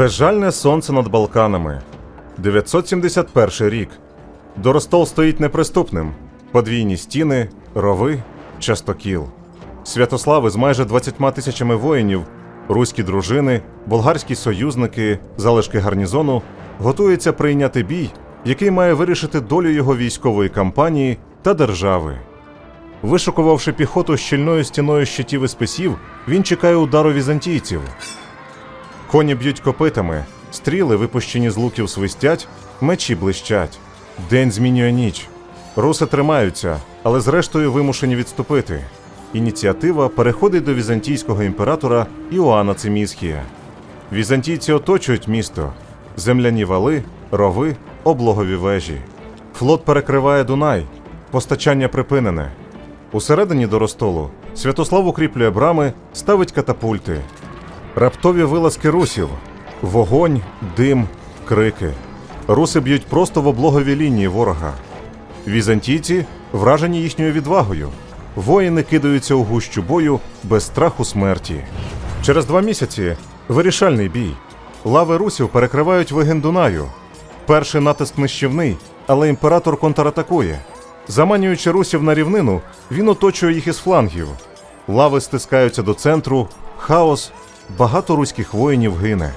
Безжальне сонце над Балканами. 971 рік. Доростол стоїть неприступним. Подвійні стіни, рови, частокіл. Святослави з майже 20 тисячами воїнів, руські дружини, болгарські союзники, залишки гарнізону готуються прийняти бій, який має вирішити долю його військової кампанії та держави. Вишукувавши піхоту щільною стіною щитів і списів, він чекає удару візантійців. Коні б'ють копитами, стріли, випущені з луків, свистять, мечі блищать. День змінює ніч. Руси тримаються, але зрештою вимушені відступити. Ініціатива переходить до візантійського імператора Іоанна Цимісхія. Візантійці оточують місто, земляні вали, рови, облогові вежі. Флот перекриває Дунай, постачання припинене. Усередині до Ростолу Святослав укріплює брами, ставить катапульти. Раптові вилазки русів, вогонь, дим, крики. Руси б'ють просто в облогові лінії ворога. Візантійці вражені їхньою відвагою. Воїни кидаються у гущу бою без страху смерті. Через два місяці вирішальний бій. Лави русів перекривають вигин Дунаю. Перший натиск нищівний, але імператор контратакує. Заманюючи русів на рівнину, він оточує їх із флангів. Лави стискаються до центру, хаос, багато руських воїнів гине.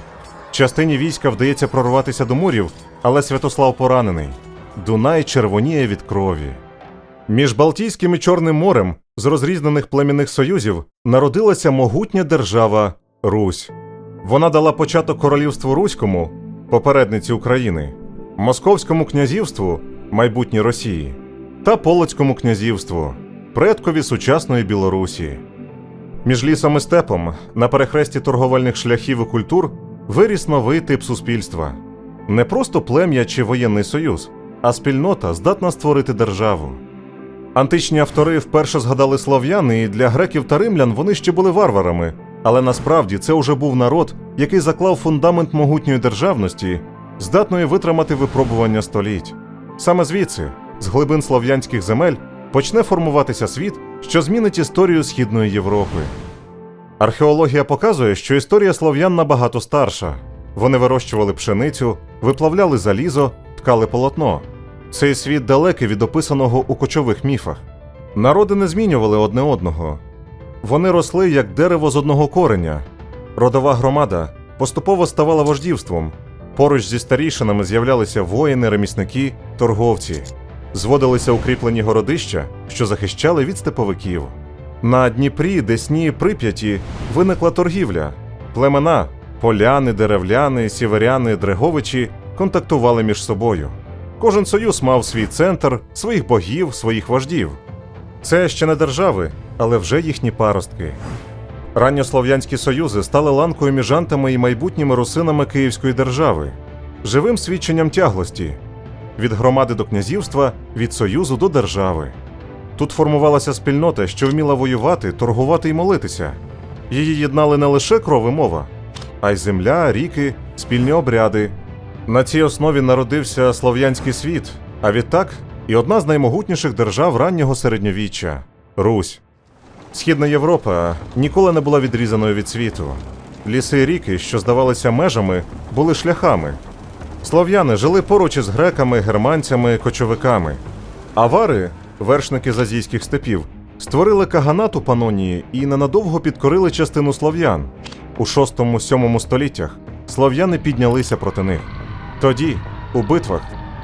Частині війська вдається прорватися до мурів, але Святослав поранений. Дунай червоніє від крові. Між Балтійським і Чорним морем з розрізнених племінних союзів народилася могутня держава Русь. Вона дала початок королівству Руському, попередниці України, Московському князівству, майбутній Росії, та Полоцькому князівству, предкові сучасної Білорусі. Між лісом і степом, на перехресті торговельних шляхів і культур, виріс новий тип суспільства. Не просто плем'я чи воєнний союз, а спільнота здатна створити державу. Античні автори вперше згадали слов'ян, і для греків та римлян вони ще були варварами, але насправді це уже був народ, який заклав фундамент могутньої державності, здатної витримати випробування століть. Саме звідси, з глибин слов'янських земель, почне формуватися світ, що змінить історію Східної Європи. Археологія показує, що історія слов'ян набагато старша. Вони вирощували пшеницю, виплавляли залізо, ткали полотно. Цей світ далекий від описаного у кочових міфах. Народи не змінювали одне одного. Вони росли як дерево з одного кореня. Родова громада поступово ставала вождівством. Поруч зі старішинами з'являлися воїни, ремісники, торговці. Зводилися укріплені городища, що захищали від степовиків. На Дніпрі, Десні, Прип'яті виникла торгівля. Племена поляни, деревляни, сіверяни, дреговичі контактували між собою. Кожен союз мав свій центр, своїх богів, своїх вождів. Це ще не держави, але вже їхні паростки. Ранньослов'янські союзи стали ланкою між антами і майбутніми русинами Київської держави, живим свідченням тяглості від громади до князівства, від союзу до держави. Тут формувалася спільнота, що вміла воювати, торгувати і молитися. Її єднали не лише кров і мова, а й земля, ріки, спільні обряди. На цій основі народився слов'янський світ, а відтак і одна з наймогутніших держав раннього середньовіччя Русь. Східна Європа ніколи не була відрізаною від світу. Ліси і ріки, що здавалися межами, були шляхами. Слов'яни жили поруч із греками, германцями, кочовиками. Авари, вершники з азійських степів, створили каганат у Панонії і ненадовго підкорили частину слов'ян. У 6-7 століттях слов'яни піднялися проти них. Тоді, у битвах,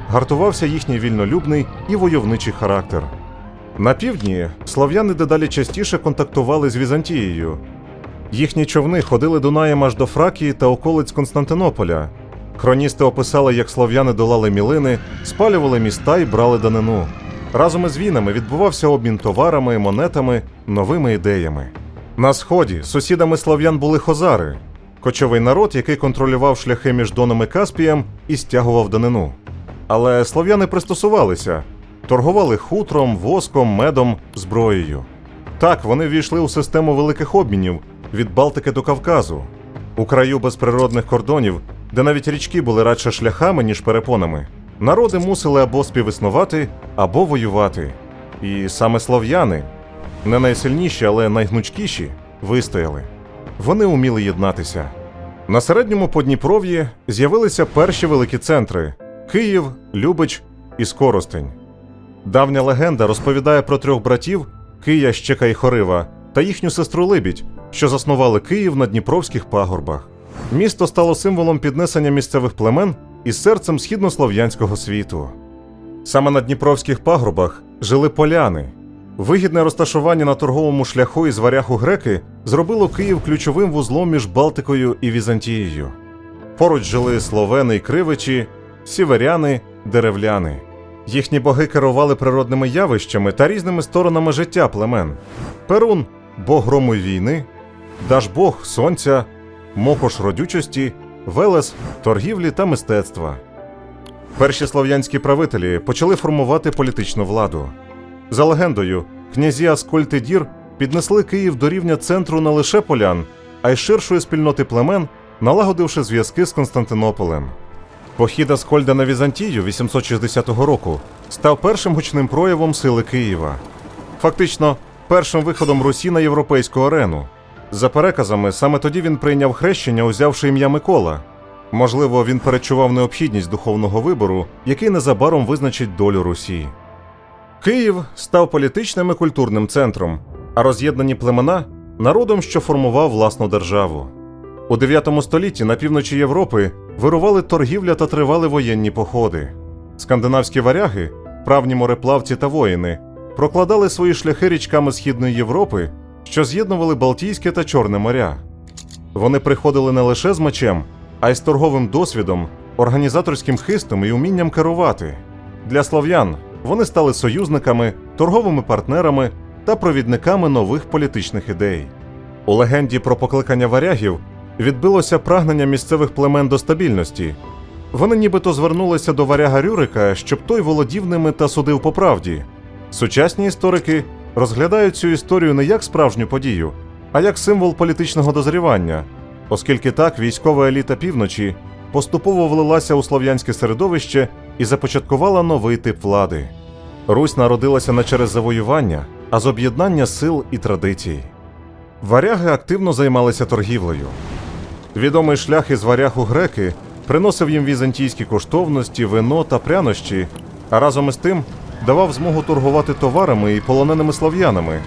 гартувався їхній вільнолюбний і войовничий характер. На півдні слов'яни дедалі частіше контактували з Візантією. Їхні човни ходили Дунаєм аж до Фракії та околиць Константинополя. Хроністи описали, як слов'яни долали мілини, спалювали міста і брали данину. Разом із війнами відбувався обмін товарами, монетами, новими ідеями. На сході сусідами слов'ян були хозари, кочовий народ, який контролював шляхи між Доном і Каспієм і стягував данину. Але слов'яни пристосувалися, торгували хутром, воском, медом, зброєю. Так, вони ввійшли у систему великих обмінів від Балтики до Кавказу, у краю без природних кордонів, де навіть річки були радше шляхами, ніж перепонами. Народи мусили або співіснувати, або воювати. І саме слов'яни, не найсильніші, але найгнучкіші, вистояли. Вони уміли єднатися. На середньому Подніпров'ї з'явилися перші великі центри Київ, Любич і Скоростень. Давня легенда розповідає про трьох братів Кия, Щека і Хорива та їхню сестру Либідь, що заснували Київ на Дніпровських пагорбах. Місто стало символом піднесення місцевих племен і серцем східнослов'янського світу. Саме на Дніпровських пагорбах жили поляни. Вигідне розташування на торговому шляху із варягу греки зробило Київ ключовим вузлом між Балтикою і Візантією. Поруч жили словени й кривичі, сіверяни, деревляни. Їхні боги керували природними явищами та різними сторонами життя племен. Перун бог грому війни, Дажбог сонця, Мокош родючості, Велес торгівлі та мистецтва. Перші слов'янські правителі почали формувати політичну владу. За легендою, князі Аскольд Дір піднесли Київ до рівня центру не лише полян, а й ширшої спільноти племен, налагодивши зв'язки з Константинополем. Похід Аскольда на Візантію 860 року став першим гучним проявом сили Києва. Фактично, першим виходом Русі на європейську арену. За переказами, саме тоді він прийняв хрещення, узявши ім'я Микола. Можливо, він перечував необхідність духовного вибору, який незабаром визначить долю Русі. Київ став політичним і культурним центром, а роз'єднані племена народом, що формував власну державу. У 9 столітті на півночі Європи вирували торгівля та тривали воєнні походи. Скандинавські варяги, правні мореплавці та воїни, прокладали свої шляхи річками Східної Європи, що з'єднували Балтійське та Чорне моря. Вони приходили не лише з мечем, а й з торговим досвідом, організаторським хистом і умінням керувати. Для слов'ян вони стали союзниками, торговими партнерами та провідниками нових політичних ідей. У легенді про покликання варягів відбилося прагнення місцевих племен до стабільності. Вони нібито звернулися до варяга Рюрика, щоб той володів ними та судив по правді. Сучасні історики розглядають цю історію не як справжню подію, а як символ політичного дозрівання, оскільки так військова еліта півночі поступово влилася у слов'янське середовище і започаткувала новий тип влади. Русь народилася не через завоювання, а з об'єднання сил і традицій. Варяги активно займалися торгівлею. Відомий шлях із варяг у греки приносив їм візантійські коштовності, вино та прянощі, а разом із тим давав змогу торгувати товарами і полоненими слов'янами.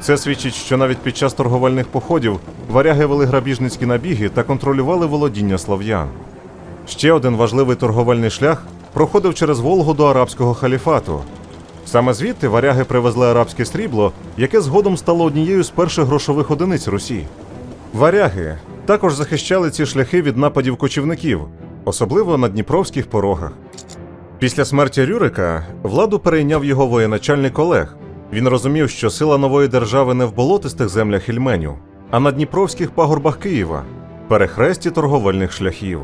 Це свідчить, що навіть під час торговельних походів варяги вели грабіжницькі набіги та контролювали володіння слов'ян. Ще один важливий торговельний шлях проходив через Волгу до арабського халіфату. Саме звідти варяги привезли арабське срібло, яке згодом стало однією з перших грошових одиниць Русі. Варяги також захищали ці шляхи від нападів кочівників, особливо на дніпровських порогах. Після смерті Рюрика владу перейняв його воєначальник Олег. Він розумів, що сила нової держави не в болотистих землях Ільменю, а на дніпровських пагорбах Києва, перехресті торговельних шляхів.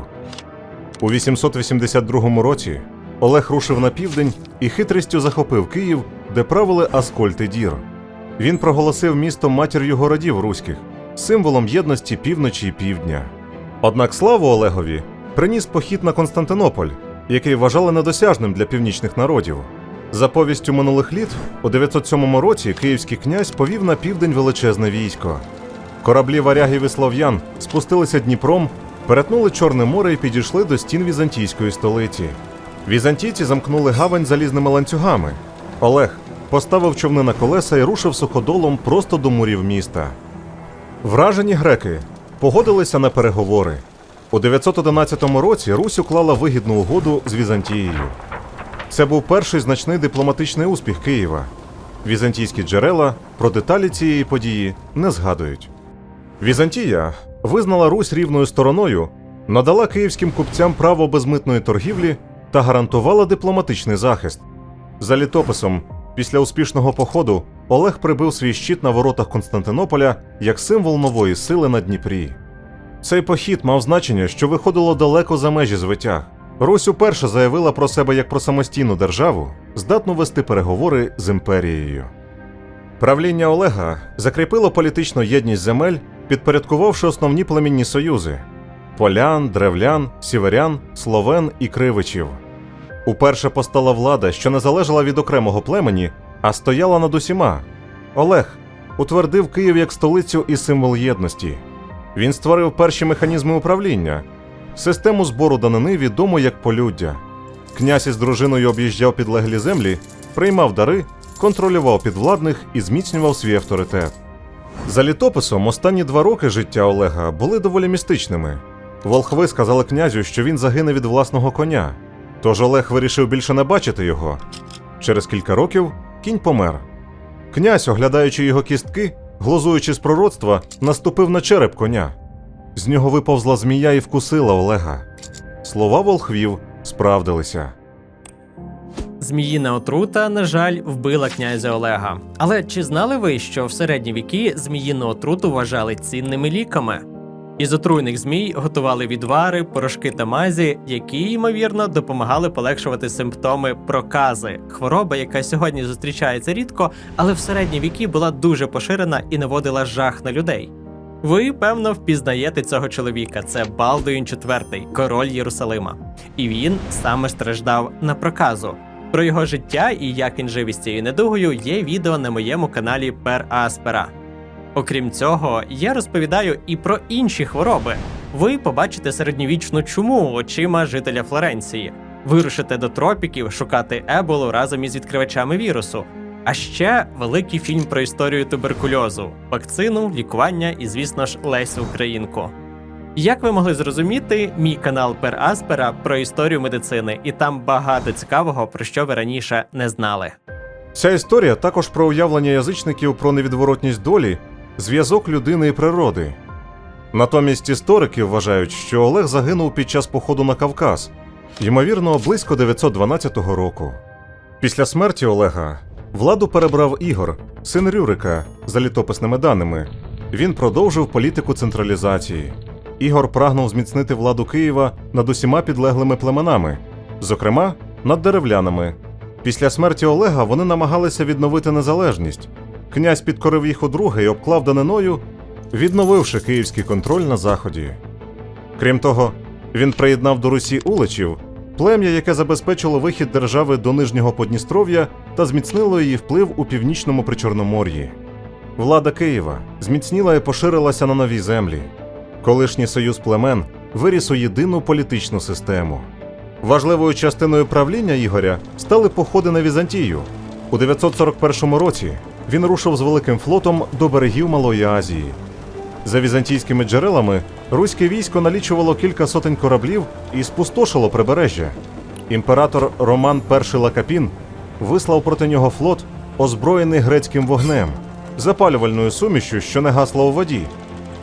У 882 році Олег рушив на південь і хитрістю захопив Київ, де правили Аскольд і Дір. Він проголосив місто матір'ю городів руських, символом єдності півночі і півдня. Однак славу Олегові приніс похід на Константинополь, який вважали недосяжним для північних народів. За повістю минулих літ, у 907 році київський князь повів на південь величезне військо. Кораблі варягів і слов'ян спустилися Дніпром, перетнули Чорне море і підійшли до стін візантійської столиці. Візантійці замкнули гавань залізними ланцюгами. Олег поставив човни на колеса і рушив суходолом просто до мурів міста. Вражені греки погодилися на переговори. У 911 році Русь уклала вигідну угоду з Візантією. Це був перший значний дипломатичний успіх Києва. Візантійські джерела про деталі цієї події не згадують. Візантія визнала Русь рівною стороною, надала київським купцям право безмитної торгівлі та гарантувала дипломатичний захист. За літописом, після успішного походу Олег прибив свій щит на воротах Константинополя як символ нової сили на Дніпрі. Цей похід мав значення, що виходило далеко за межі звитяг. Русь уперше заявила про себе як про самостійну державу, здатну вести переговори з імперією. Правління Олега закріпило політичну єдність земель, підпорядкувавши основні племінні союзи полян, древлян, сіверян, словен і кривичів. Уперше постала влада, що не залежала від окремого племені, а стояла над усіма. Олег утвердив Київ як столицю і символ єдності. Він створив перші механізми управління, систему збору данини відому як полюддя. Князь із дружиною об'їжджав підлеглі землі, приймав дари, контролював підвладних і зміцнював свій авторитет. За літописом, останні два роки життя Олега були доволі містичними. Волхви сказали князю, що він загине від власного коня. Тож Олег вирішив більше не бачити його. Через кілька років кінь помер. Князь, оглядаючи його кістки, глузуючи з пророцтва, наступив на череп коня. З нього виповзла змія і вкусила Олега. Слова волхвів справдилися. Зміїна отрута, на жаль, вбила князя Олега. Але чи знали ви, що в середні віки зміїну отруту вважали цінними ліками? Із отруйних змій готували відвари, порошки та мазі, які, ймовірно, допомагали полегшувати симптоми прокази, хвороба, яка сьогодні зустрічається рідко, але в середні віки була дуже поширена і наводила жах на людей. Ви, певно, впізнаєте цього чоловіка. Це Балдуїн IV, король Єрусалима. І він саме страждав на проказу. Про його життя і як він жив цією недугою є відео на моєму каналі Пер Аспера. Окрім цього, я розповідаю і про інші хвороби. Ви побачите середньовічну чуму очима жителя Флоренції, вирушите до тропіків шукати еболу разом із відкривачами вірусу. А ще великий фільм про історію туберкульозу, вакцину, лікування і, звісно ж, Лесю Українку. Як ви могли зрозуміти, мій канал Пер Аспера про історію медицини, і там багато цікавого, про що ви раніше не знали. Ця історія також про уявлення язичників про невідворотність долі, зв'язок людини і природи. Натомість історики вважають, що Олег загинув під час походу на Кавказ, ймовірно, близько 912 року. Після смерті Олега владу перебрав Ігор, син Рюрика, за літописними даними. Він продовжив політику централізації. Ігор прагнув зміцнити владу Києва над усіма підлеглими племенами, зокрема над деревлянами. Після смерті Олега вони намагалися відновити незалежність. Князь підкорив їх удруге і обклав даниною, відновивши київський контроль на заході. Крім того, він приєднав до Русі уличів, плем'я, яке забезпечило вихід держави до Нижнього Подністров'я та зміцнило її вплив у північному Причорномор'ї. Влада Києва зміцніла і поширилася на нові землі. Колишній союз племен виріс у єдину політичну систему. Важливою частиною правління Ігоря стали походи на Візантію. У 941 році він рушив з великим флотом до берегів Малої Азії. За візантійськими джерелами, руське військо налічувало кілька сотень кораблів і спустошило прибережжя. Імператор Роман І Лакапін вислав проти нього флот, озброєний грецьким вогнем, запалювальною сумішю, що не гасла у воді.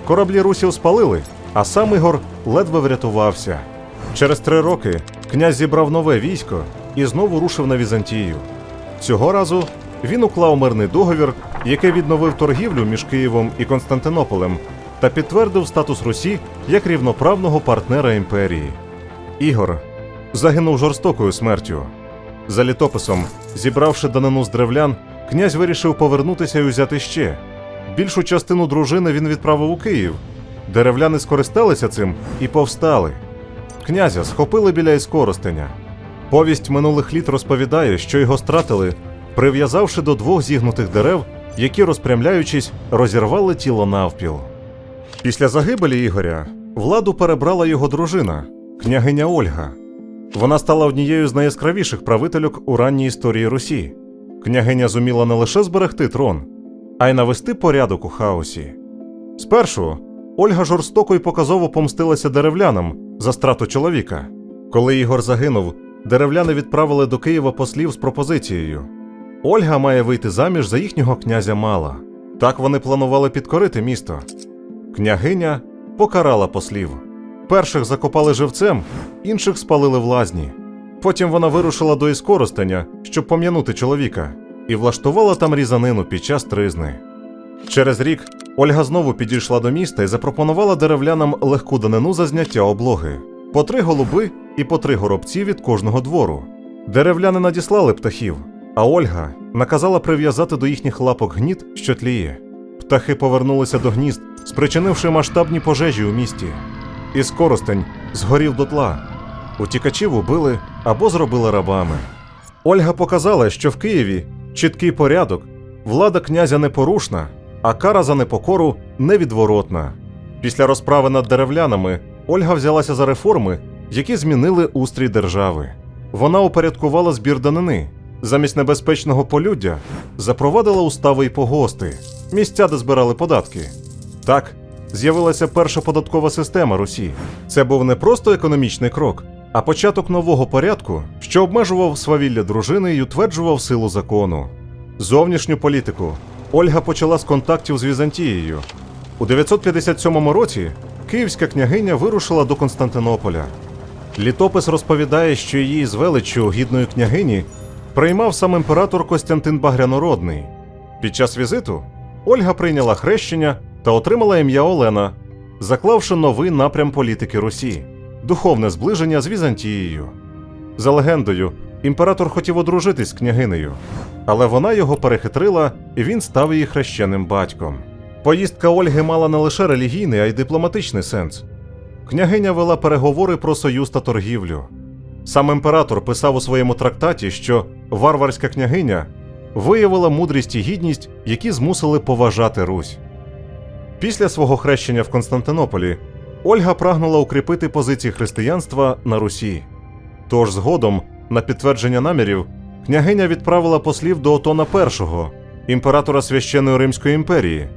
Кораблі русів спалили, а сам Ігор ледве врятувався. Через три роки князь зібрав нове військо і знову рушив на Візантію. Цього разу він уклав мирний договір, який відновив торгівлю між Києвом і Константинополем та підтвердив статус Русі як рівноправного партнера імперії. Ігор загинув жорстокою смертю. За літописом, зібравши данину з древлян, князь вирішив повернутися і узяти ще. Більшу частину дружини він відправив у Київ. Деревляни скористалися цим і повстали. Князя схопили біля Іскоростеня. Повість минулих літ розповідає, що його стратили, прив'язавши до двох зігнутих дерев, які, розпрямляючись, розірвали тіло навпіл. Після загибелі Ігоря владу перебрала його дружина, княгиня Ольга. Вона стала однією з найяскравіших правительок у ранній історії Русі. Княгиня зуміла не лише зберегти трон, а й навести порядок у хаосі. Спершу Ольга жорстоко і показово помстилася деревлянам за страту чоловіка. Коли Ігор загинув, деревляни відправили до Києва послів з пропозицією: Ольга має вийти заміж за їхнього князя Мала. Так вони планували підкорити місто. Княгиня покарала послів. Перших закопали живцем, інших спалили в лазні. Потім вона вирушила до Іскоростеня, щоб пом'янути чоловіка, і влаштувала там різанину під час тризни. Через рік Ольга знову підійшла до міста і запропонувала деревлянам легку данину за зняття облоги по три голуби і по три горобці від кожного двору. Деревляни надіслали птахів, а Ольга наказала прив'язати до їхніх лапок гніт, що тліє. Птахи повернулися до гнізд, спричинивши масштабні пожежі у місті. І скоростень згорів дотла. Утікачів убили або зробили рабами. Ольга показала, що в Києві чіткий порядок, влада князя непорушна, а кара за непокору невідворотна. Після розправи над деревлянами Ольга взялася за реформи, які змінили устрій держави. Вона упорядкувала збір данини. Замість небезпечного полюддя запровадила устави й погости, місця, де збирали податки. Так, з'явилася перша податкова система Русі. Це був не просто економічний крок, а початок нового порядку, що обмежував свавілля дружини і утверджував силу закону. Зовнішню політику Ольга почала з контактів з Візантією. У 957 році київська княгиня вирушила до Константинополя. Літопис розповідає, що її з величчю гідної княгині приймав сам імператор Костянтин Багрянородний. Під час візиту Ольга прийняла хрещення та отримала ім'я Олена, заклавши новий напрям політики Русі духовне зближення з Візантією. За легендою, імператор хотів одружитись з княгинею, але вона його перехитрила, і він став її хрещеним батьком. Поїздка Ольги мала не лише релігійний, а й дипломатичний сенс. Княгиня вела переговори про союз та торгівлю. Сам імператор писав у своєму трактаті, що варварська княгиня виявила мудрість і гідність, які змусили поважати Русь. Після свого хрещення в Константинополі Ольга прагнула укріпити позиції християнства на Русі. Тож згодом, на підтвердження намірів, княгиня відправила послів до Отона І, імператора священної Римської імперії.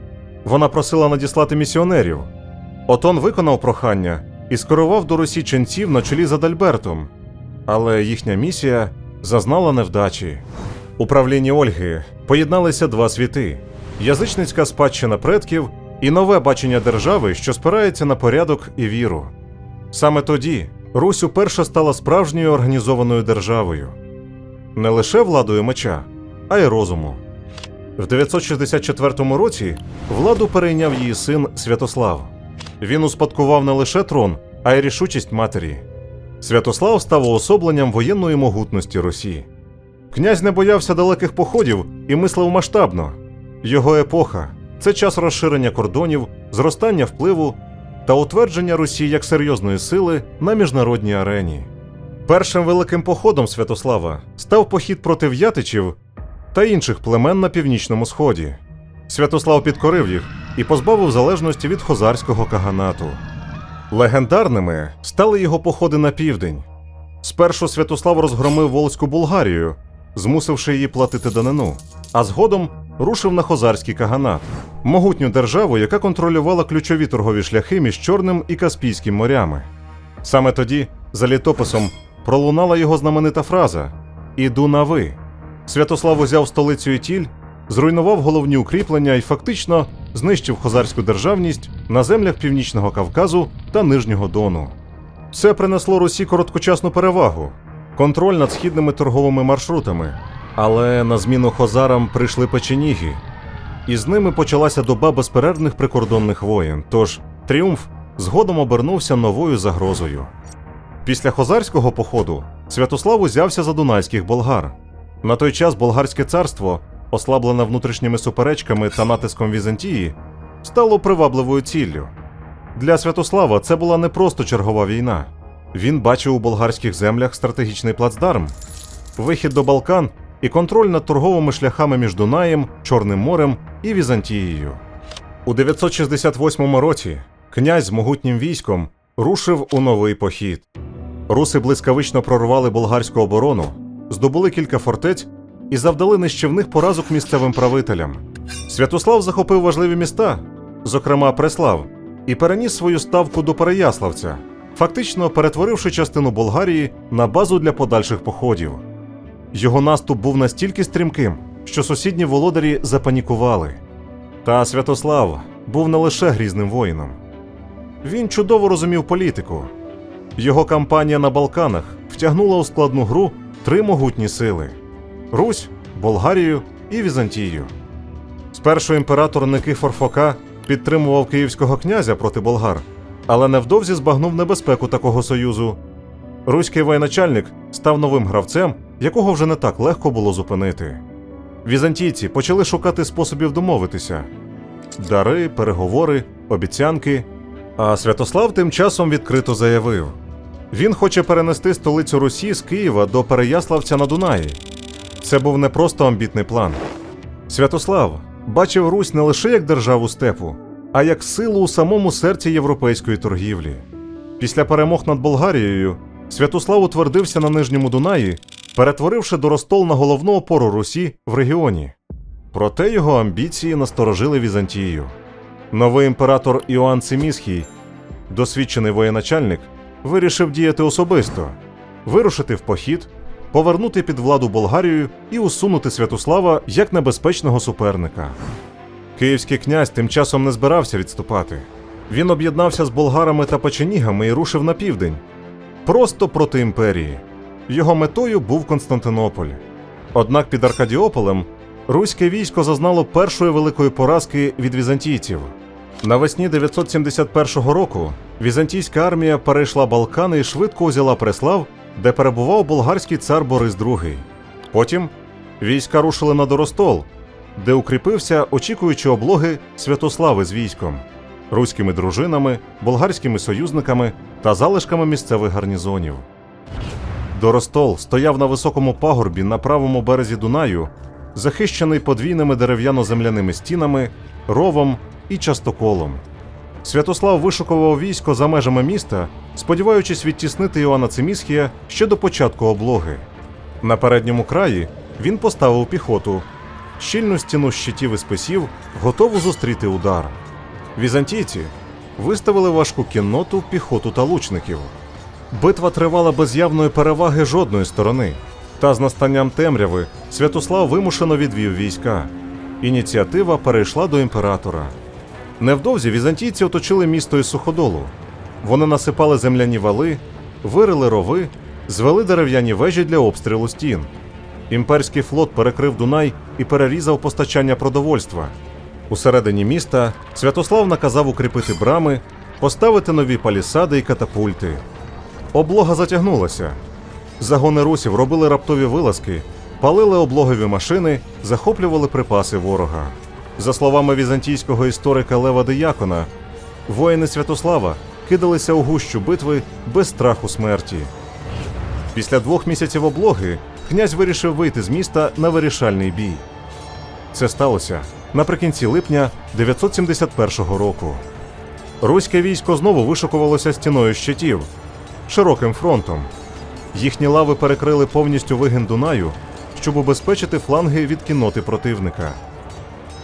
Вона просила надіслати місіонерів. Отон виконав прохання і скерував до Русі ченців на чолі з Адальбертом. Але їхня місія зазнала невдачі. У Ольги поєдналися два світи: язичницька спадщина предків і нове бачення держави, що спирається на порядок і віру. Саме тоді Русь уперше стала справжньою організованою державою, не лише владою меча, а й розуму. В 964 році владу перейняв її син Святослав. Він успадкував не лише трон, а й рішучість матері. Святослав став уособленням воєнної могутності Росії. Князь не боявся далеких походів і мислив масштабно. Його епоха це час розширення кордонів, зростання впливу та утвердження Русі як серйозної сили на міжнародній арені. Першим великим походом Святослава став похід проти в'ятичів та інших племен на північному сході. Святослав підкорив їх і позбавив залежності від хозарського каганату. Легендарними стали його походи на південь. Спершу Святослав розгромив Волзьку Булгарію, змусивши її платити данину, а згодом рушив на хозарський каганат, могутню державу, яка контролювала ключові торгові шляхи між Чорним і Каспійським морями. Саме тоді, за літописом, пролунала його знаменита фраза Іду на ви. Святослав узяв столицю Ітіль, зруйнував головні укріплення і фактично знищив хозарську державність на землях Північного Кавказу та Нижнього Дону. Це принесло Русі короткочасну перевагу, контроль над східними торговими маршрутами. Але на зміну хозарам прийшли печеніги, і з ними почалася доба безперервних прикордонних воєн. Тож тріумф згодом обернувся новою загрозою. Після хозарського походу Святослав узявся за дунайських болгар. На той час болгарське царство, ослаблене внутрішніми суперечками та натиском Візантії, стало привабливою ціллю. Для Святослава це була не просто чергова війна. Він бачив у болгарських землях стратегічний плацдарм, вихід до Балкан і контроль над торговими шляхами між Дунаєм, Чорним морем і Візантією. У 968 році князь з могутнім військом рушив у новий похід. Руси блискавично прорвали болгарську оборону, здобули кілька фортець і завдали нищівних поразок місцевим правителям. Святослав захопив важливі міста, зокрема Преслав, і переніс свою ставку до Переяславця, фактично перетворивши частину Болгарії на базу для подальших походів. Його наступ був настільки стрімким, що сусідні володарі запанікували. Та Святослав був не лише грізним воїном. Він чудово розумів політику. Його кампанія на Балканах втягнула у складну гру три могутні сили: Русь, Болгарію і Візантію. Спершу імператор Никифор Фока підтримував київського князя проти болгар, але невдовзі збагнув небезпеку такого союзу. Руський воєначальник став новим гравцем, якого вже не так легко було зупинити. Візантійці почали шукати способів домовитися: дари, переговори, обіцянки. А Святослав тим часом відкрито заявив: він хоче перенести столицю Русі з Києва до Переяславця на Дунаї. Це був не просто амбітний план. Святослав бачив Русь не лише як державу степу, а як силу у самому серці європейської торгівлі. Після перемог над Болгарією Святослав утвердився на Нижньому Дунаї, перетворивши Доростол на головну опору Русі в регіоні. Проте його амбіції насторожили Візантію. Новий імператор Іоанн Цимісхій, досвідчений воєначальник, вирішив діяти особисто, вирушити в похід, повернути під владу Болгарію і усунути Святослава як небезпечного суперника. Київський князь тим часом не збирався відступати. Він об'єднався з болгарами та печенігами і рушив на південь, просто проти імперії. Його метою був Константинополь. Однак під Аркадіополем руське військо зазнало першої великої поразки від візантійців. Навесні 971 року візантійська армія перейшла Балкани і швидко узяла Преслав, де перебував болгарський цар Борис II. Потім війська рушили на Доростол, де укріпився, очікуючи облоги Святослави з військом, руськими дружинами, болгарськими союзниками та залишками місцевих гарнізонів. Доростол стояв на високому пагорбі на правому березі Дунаю, захищений подвійними дерев'яно-земляними стінами, ровом і частоколом. Святослав вишукував військо за межами міста, сподіваючись відтіснити Іоанна Цимісхія ще до початку облоги. На передньому краї він поставив піхоту, щільну стіну щитів і списів, готову зустріти удар. Візантійці виставили важку кінноту, піхоту та лучників. Битва тривала без явної переваги жодної сторони. Та з настанням темряви Святослав вимушено відвів війська. Ініціатива перейшла до імператора. Невдовзі візантійці оточили місто із суходолу. Вони насипали земляні вали, вирили рови, звели дерев'яні вежі для обстрілу стін. Імперський флот перекрив Дунай і перерізав постачання продовольства. Усередині міста Святослав наказав укріпити брами, поставити нові палісади і катапульти. Облога затягнулася. Загони русів робили раптові вилазки, палили облогові машини, захоплювали припаси ворога. За словами візантійського історика Лева Диякона, воїни Святослава кидалися у гущу битви без страху смерті. Після двох місяців облоги князь вирішив вийти з міста на вирішальний бій. Це сталося наприкінці липня 971 року. Руське військо знову вишукувалося стіною щитів, широким фронтом. Їхні лави перекрили повністю вигін Дунаю, щоб убезпечити фланги від кінноти противника.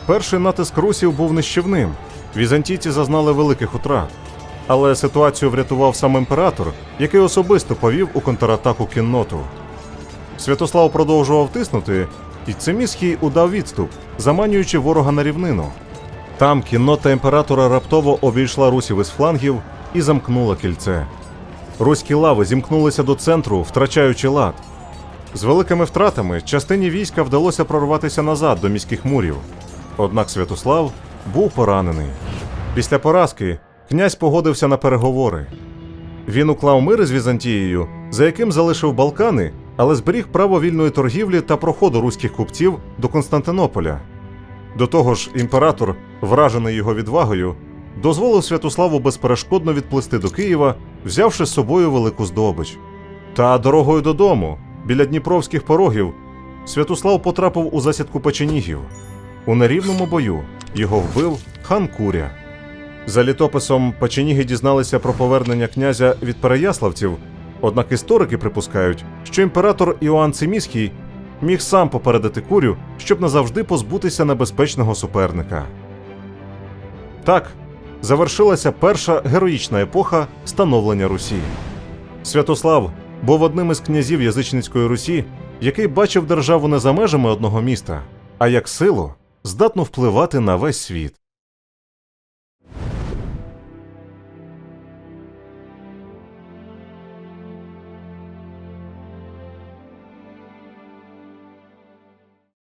Перший натиск русів був нищівним. Візантійці зазнали великих утрат. Але ситуацію врятував сам імператор, який особисто повів у контратаку кінноту. Святослав продовжував тиснути, і Цимісхій удав відступ, заманюючи ворога на рівнину. Там кіннота імператора раптово обійшла русів із флангів і замкнула кільце. Руські лави зімкнулися до центру, втрачаючи лад. З великими втратами частині війська вдалося прорватися назад до міських мурів. Однак Святослав був поранений. Після поразки князь погодився на переговори. Він уклав мир з Візантією, за яким залишив Балкани, але зберіг право вільної торгівлі та проходу руських купців до Константинополя. До того ж, імператор, вражений його відвагою, дозволив Святославу безперешкодно відплисти до Києва, взявши з собою велику здобич. Та дорогою додому, біля дніпровських порогів, Святослав потрапив у засідку печенігів. У нерівному бою його вбив хан Куря. За літописом печеніги дізналися про повернення князя від переяславців, однак історики припускають, що імператор Іоанн Цимісхій міг сам попередити курю, щоб назавжди позбутися небезпечного суперника. Так завершилася перша героїчна епоха становлення Русі. Святослав був одним із князів язичницької Русі, який бачив державу не за межами одного міста, а як силу здатну впливати на весь світ.